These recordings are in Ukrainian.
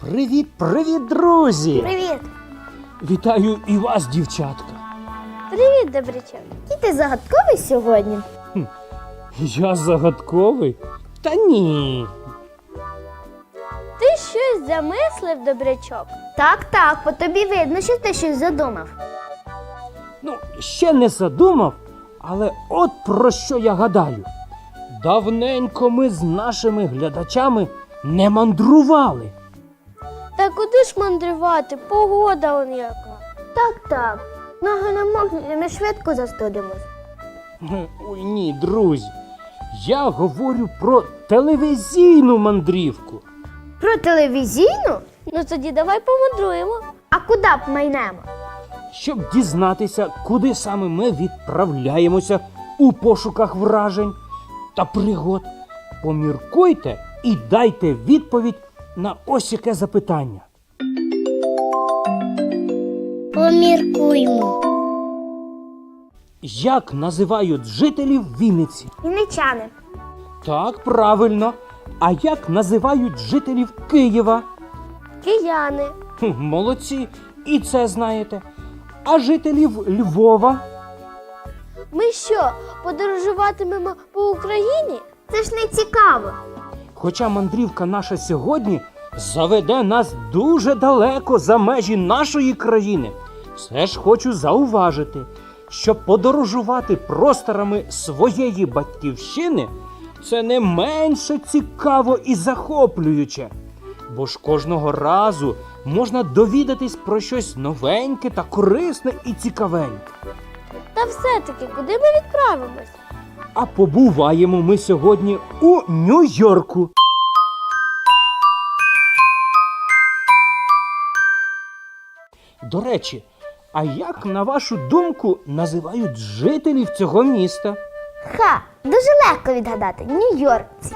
Привіт, привіт, друзі! Привіт! Вітаю і вас, дівчатка. Привіт, добрячок. Який ти загадковий сьогодні? Я загадковий? Та ні. Ти щось замислив, добрячок? Так, так, по тобі видно, що ти щось задумав. Ну, ще не задумав, але от про що я гадаю. Давненько ми з нашими глядачами не мандрували. Та куди ж мандрувати? Погода он яка. Так, так. Ноги не мокнуть, ми швидко застудимось. Ой, ні, друзі. Я говорю про телевізійну мандрівку. Про телевізійну? Ну тоді давай помандруємо. А куди б майнемо? Щоб дізнатися, куди саме ми відправляємося у пошуках вражень та пригод. Поміркуйте і дайте відповідь на ось яке запитання. Поміркуймо. Як називають жителів Вінниці? Вінничани. Так, правильно. А як називають жителів Києва? Кияни. Хм, молодці, і це знаєте. А жителів Львова? Ми що, подорожуватимемо по Україні? Це ж не цікаво. Хоча мандрівка наша сьогодні заведе нас дуже далеко за межі нашої країни, все ж хочу зауважити, що подорожувати просторами своєї батьківщини це не менше цікаво і захоплююче. Бо ж кожного разу можна довідатись про щось новеньке та корисне і цікавеньке. Та все-таки, куди ми відправимось? А побуваємо ми сьогодні у Нью-Йорку. До речі, а як на вашу думку називають жителів цього міста? Ха, дуже легко відгадати. Нью-Йоркці.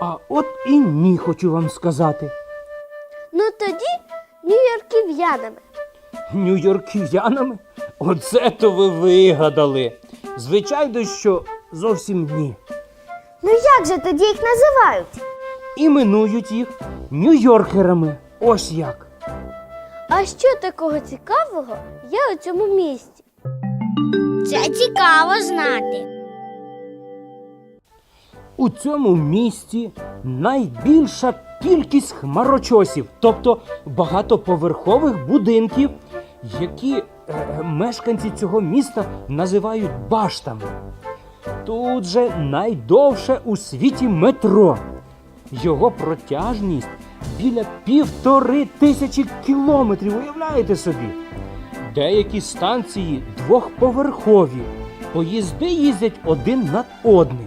А от і ні, хочу вам сказати. Ну тоді нью-йорків'янами. Нью-Йорків'янами? Оце то ви вигадали. Звичайно, що зовсім ні. Ну як же тоді їх називають? Іменують їх нью-йоркерами. Ось як. А що такого цікавого є у цьому місті? Це цікаво знати. У цьому місті найбільша кількість хмарочосів, тобто багатоповерхових будинків, які е, мешканці цього міста називають баштами. Тут же найдовше у світі метро. Його протяжність біля півтори тисячі кілометрів, уявляєте собі? Деякі станції двохповерхові. Поїзди їздять один над одним.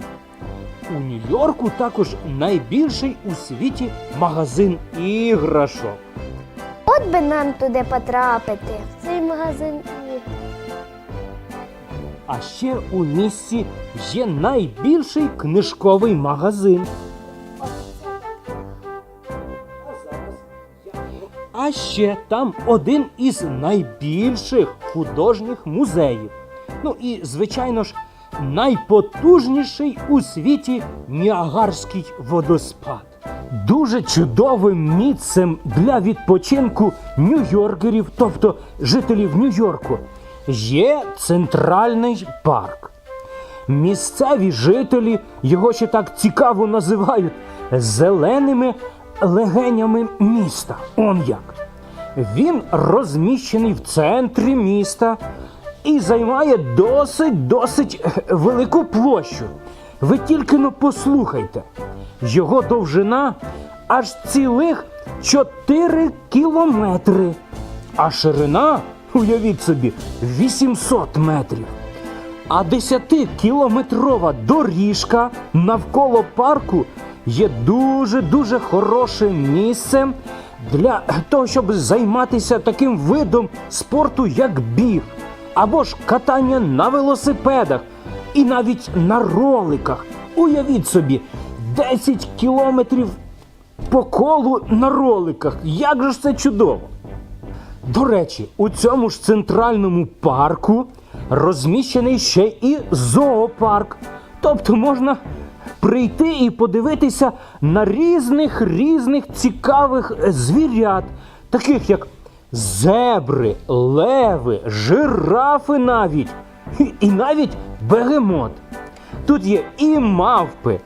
У Нью-Йорку також найбільший у світі магазин іграшок. От би нам туди потрапити. В цей магазин. А ще у місті є найбільший книжковий магазин. А ще там один із найбільших художніх музеїв. Ну і, звичайно ж, найпотужніший у світі Ніагарський водоспад. Дуже чудовим місцем для відпочинку нью-йоркерів, тобто жителів Нью-Йорку, є центральний парк. Місцеві жителі його ще так цікаво називають зеленими легенями міста. Он як. Він розміщений в центрі міста і займає досить досить е, велику площу. Ви тільки но послухайте. Його довжина аж цілих 4 кілометри, а ширина, уявіть собі, 800 метрів. А 10-кілометрова доріжка навколо парку є дуже-дуже хорошим місцем для того, щоб займатися таким видом спорту, як біг, або ж катання на велосипедах і навіть на роликах. Уявіть собі, 10 кілометрів по колу на роликах. Як же ж це чудово! До речі, у цьому ж центральному парку розміщений ще і зоопарк. Тобто можна прийти і подивитися на різних різних цікавих е, звірят, таких як зебри, леви, жирафи навіть, і- навіть бегемот. Тут є і мавпи,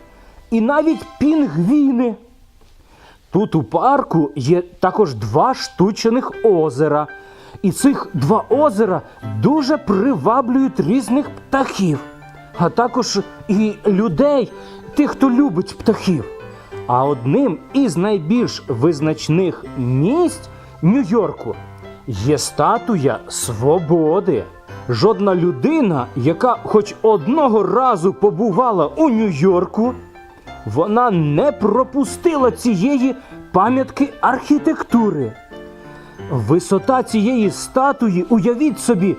і навіть пінгвіни. Тут у парку є також два штучених озера. І цих два озера дуже приваблюють різних птахів, а також і людей, тих, хто любить птахів. А одним із найбільш визначних місць Нью-Йорку є статуя свободи. Жодна людина, яка хоч одного разу побувала у Нью-Йорку, вона не пропустила цієї пам'ятки архітектури. Висота цієї статуї, уявіть собі,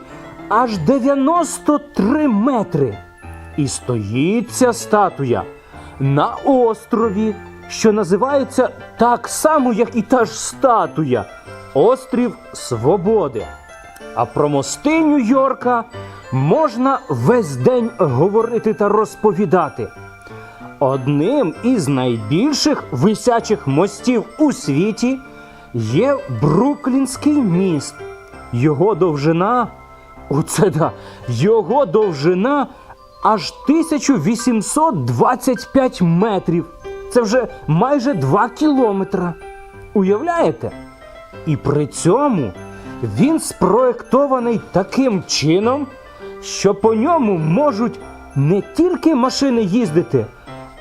аж 93 метри. І стоїть ця статуя на острові, що називається так само, як і та ж статуя Острів Свободи. А про мости Нью-Йорка можна весь день говорити та розповідати. Одним із найбільших висячих мостів у світі є Бруклінський міст. Його довжина, оце да, його довжина аж 1825 метрів. Це вже майже 2 кілометра. Уявляєте? І при цьому він спроектований таким чином, що по ньому можуть не тільки машини їздити,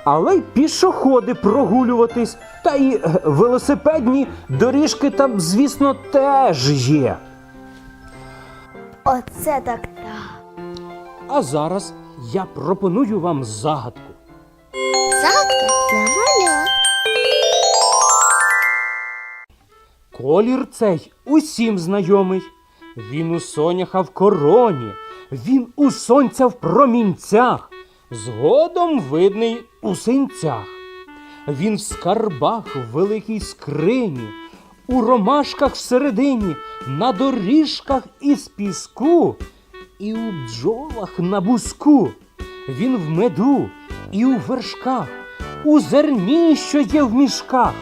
але й пішоходи прогулюватись, та й е, велосипедні доріжки там, звісно, теж є. Оце так так. А зараз я пропоную вам загадку. Загадка для малят. Колір цей усім знайомий. Він у соняха в короні, він у сонця в промінцях, згодом видний у синцях. Він в скарбах в великій скрині, у ромашках всередині, на доріжках із піску, і у бджолах на буску. Він в меду і у вершках, у зерні, що є в мішках.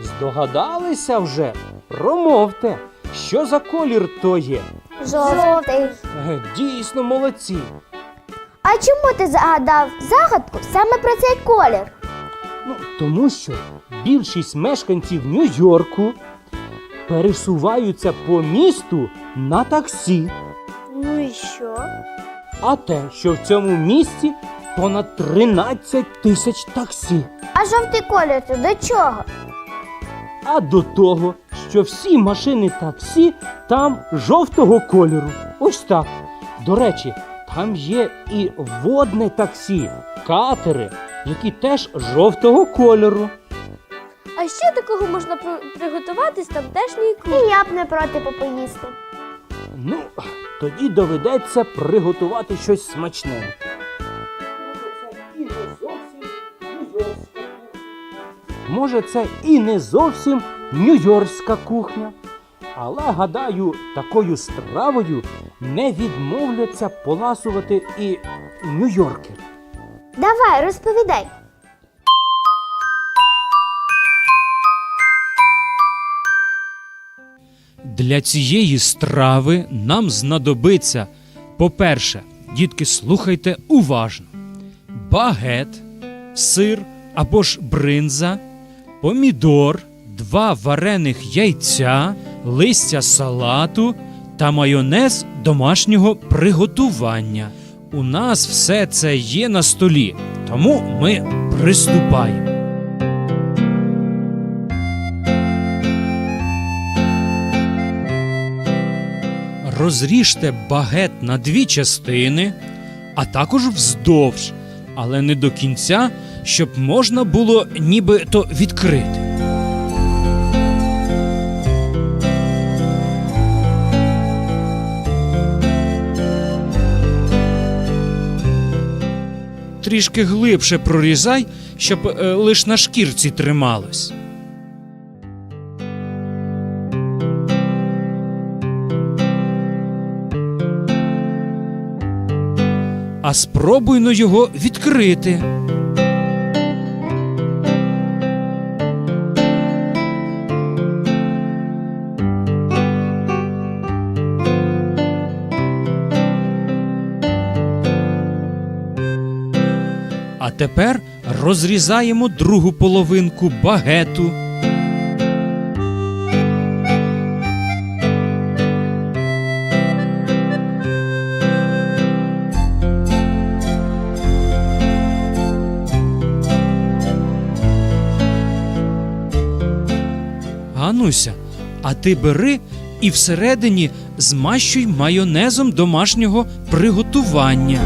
Здогадалися вже? Промовте, що за колір то є? Жовтий. Е, Дійсно молодці. А чому ти загадав загадку саме про цей колір? Ну, тому що більшість мешканців Нью-Йорку пересуваються по місту на таксі. Ну і що? А те, що в цьому місті понад 13 тисяч таксі. А жовтий колір то до чого? А до того, що всі машини таксі там жовтого кольору. Ось так. До речі, там є і водне таксі, катери, які теж жовтого кольору. А ще такого можна приготувати з тамтешньої кухні. І я б не проти попоїсти. Ну, тоді доведеться приготувати щось смачненьке. Може, це і не зовсім нью-йоркська кухня. Але, гадаю, такою стравою не відмовляться поласувати і нью-йоркери. Давай, розповідай. Для цієї страви нам знадобиться, по-перше, дітки, слухайте уважно: багет, сир або ж бринза, помідор, два варених яйця, листя салату та майонез домашнього приготування. У нас все це є на столі, тому ми приступаємо. Розріжте багет на дві частини, а також вздовж, але не до кінця, щоб можна було нібито відкрити. Трішки глибше прорізай, щоб е, лиш на шкірці трималось. а спробуйно його відкрити. А тепер розрізаємо другу половинку багету. Гануся, а ти бери і всередині змащуй майонезом домашнього приготування.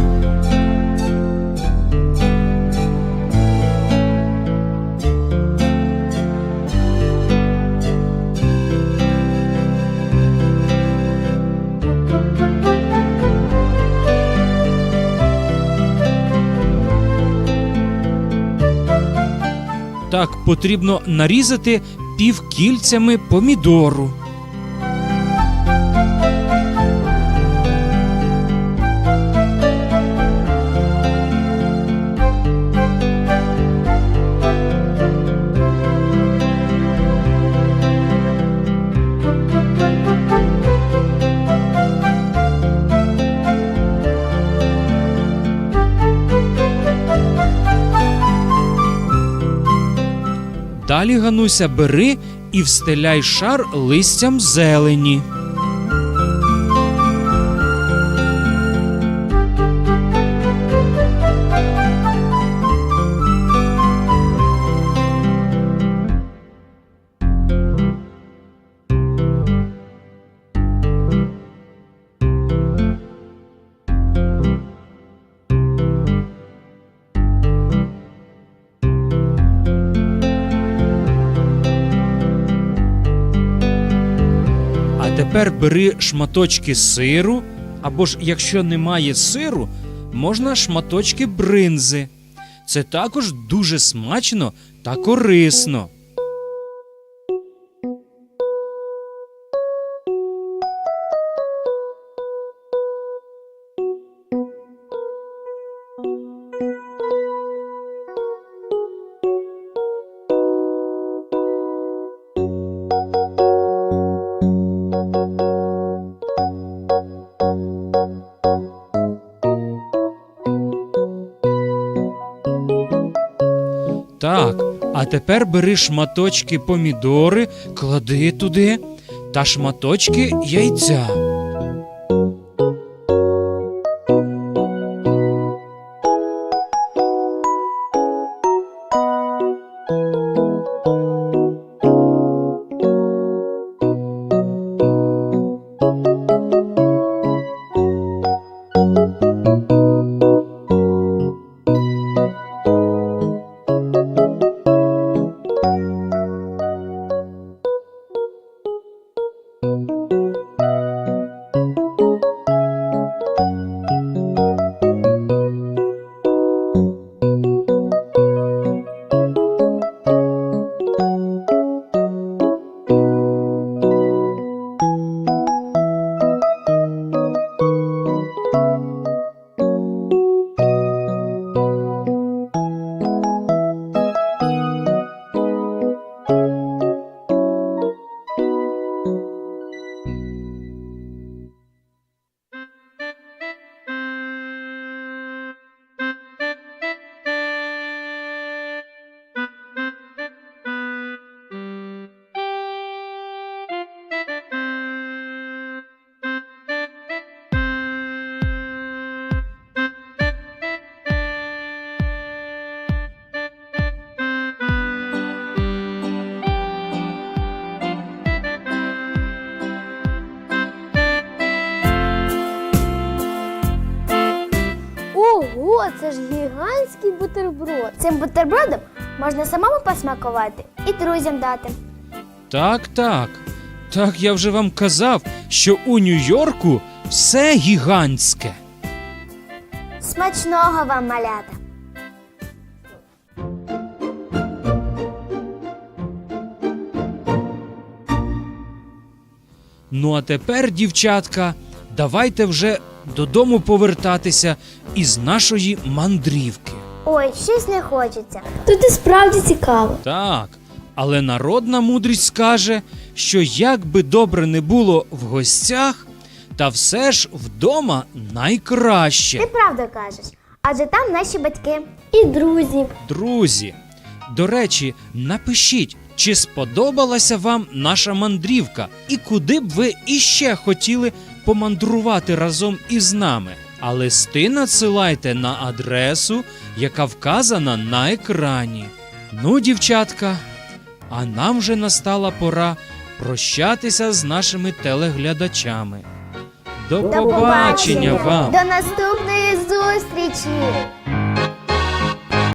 Так потрібно нарізати півкільцями помідору. Далі Гануся бери і встеляй шар листям зелені. Тепер бери шматочки сиру, або ж якщо немає сиру, можна шматочки бринзи. Це також дуже смачно та корисно. А тепер бери шматочки помідори, клади туди та шматочки яйця. Це ж гігантський бутерброд. Цим бутербродом можна самому посмакувати і друзям дати. Так, так. Так я вже вам казав, що у Нью-Йорку все гігантське. Смачного вам малята! Ну а тепер, дівчатка, давайте вже додому повертатися із нашої мандрівки. Ой, щось не хочеться. Тут і справді цікаво. Так, але народна мудрість каже, що як би добре не було в гостях, та все ж вдома Ти найкраще. правду кажеш. Адже там наші батьки і друзі. Друзі, до речі, напишіть, чи сподобалася вам наша мандрівка, і куди б ви іще хотіли помандрувати разом із нами. А листи надсилайте на адресу, яка вказана на екрані. Ну, дівчатка, а нам вже настала пора прощатися з нашими телеглядачами. До, побачення побачення. вам! До наступної зустрічі!